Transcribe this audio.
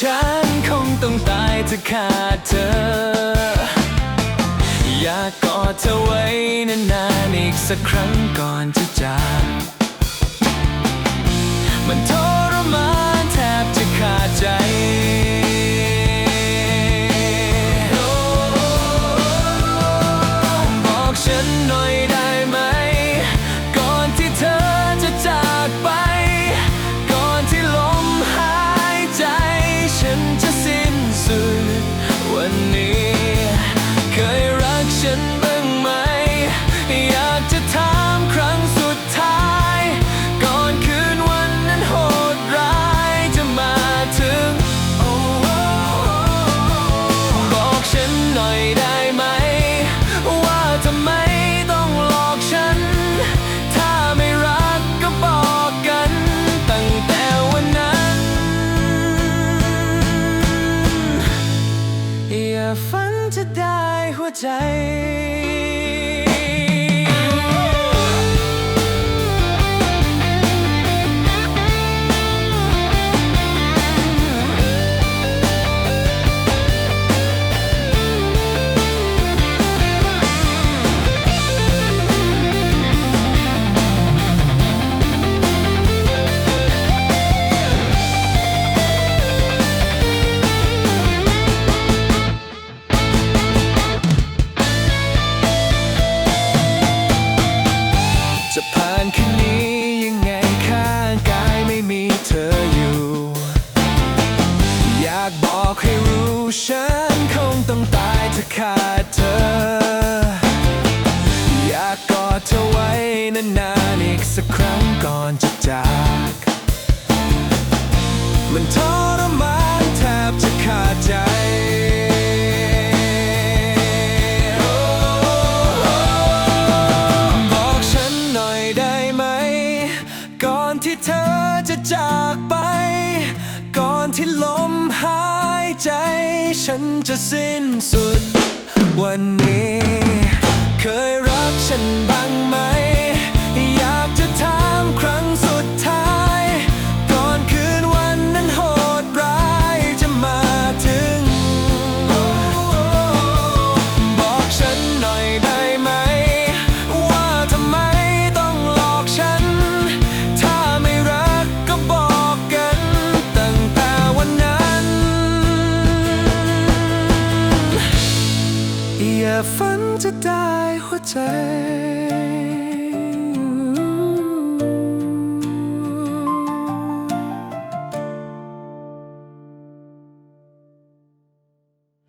ฉันคงต้องตายถ้าขาดเธอ อยากกอดเธอไว้นานๆอีกสักครั้งก่อนจะจากมันท ใจ ตายถ้าขาดเธอ อยากกอดเธอไว้นานๆอีกสักครั้งก่อนจะจากมันทรมานแทบจะขาดใจบอกฉันหน่อยได้ไหมก่อนที่เธอจะจากไป ก่อนที่ลมหาย ใจฉันจะสิ้นสุดวันนี้ อ